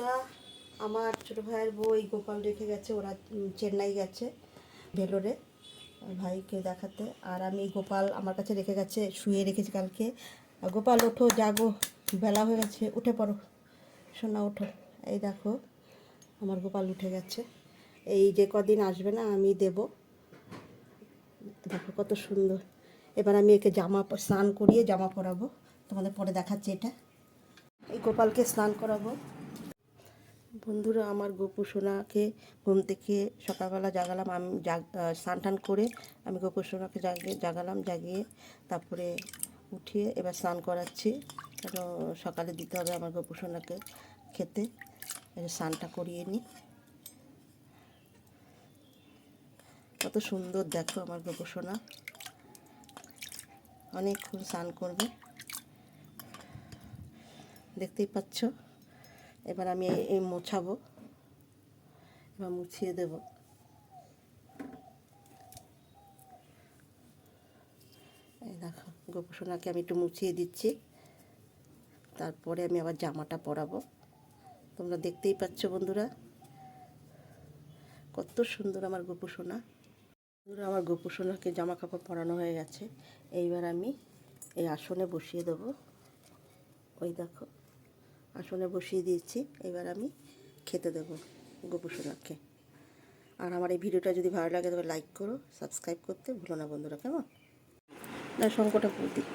বন্ধুরা, আমার ছোটো ভাইয়ের বউ এই গোপাল রেখে গেছে, ওরা চেন্নাই গেছে ভেলোরে ভাইকে দেখাতে। আর আমি গোপাল আমার কাছে রেখে গেছে, শুয়ে রেখেছি কালকে। গোপাল, ওঠো, জাগো, বেলা হয়ে গেছে, উঠে পড়ো। সোনা, ওঠো। এই দেখো, আমার গোপাল উঠে গেছে। এই যে কদিন আসবে না, আমি দেব। দেখো কত সুন্দর। এবার আমি একে জামা স্নান করিয়ে জামা পরাবো। তোমাদের পরে দেখাচ্ছি এটা। এই গোপালকে স্নান করাবো। বন্ধুরা আমার গোপু সোনাকে ঘুম থেকে সকালবেলা জাগালাম, আমি জাগ স্নান টান করে আমি গোপু সোনাকে জাগিয়ে, জাগালাম, জাগিয়ে তারপরে উঠিয়ে এবার স্নান করাচ্ছি। কেন সকালে দিতে হবে আমার গোপু সোনাকে খেতে। স্নানটা করিয়ে নিই। কত সুন্দর দেখো আমার গোপু সোনা। অনেকক্ষণ স্নান করবে। দেখতেই পাচ্ছ? এবার আমি এই- মোছাবো। এবার মুছিয়ে দেব। এই দেখো, গোপসোনাকে আমি একটু মুছিয়ে দিচ্ছি। তারপরে আমি আবার জামাটা পরাবো। তোমরা দেখতেই পাচ্ছ বন্ধুরা, কত সুন্দর আমার গোপসোনা। বন্ধুরা, আমার গোপসোনাকে জামা কাপড় পরানো হয়ে গেছে। এইবার আমি এই আসনে বসিয়ে দেবো। ওই দেখো। আসনে বসিয়ে দিয়েছি, এবার আমি খেতে দেবো গোপুসোনাকে আর আমার এই ভিডিওটা যদি ভালো লাগে তবে লাইক করো সাবস্ক্রাইব করতে ভুলো না বন্ধুরা, কেমন? না শঙ্কটা দিই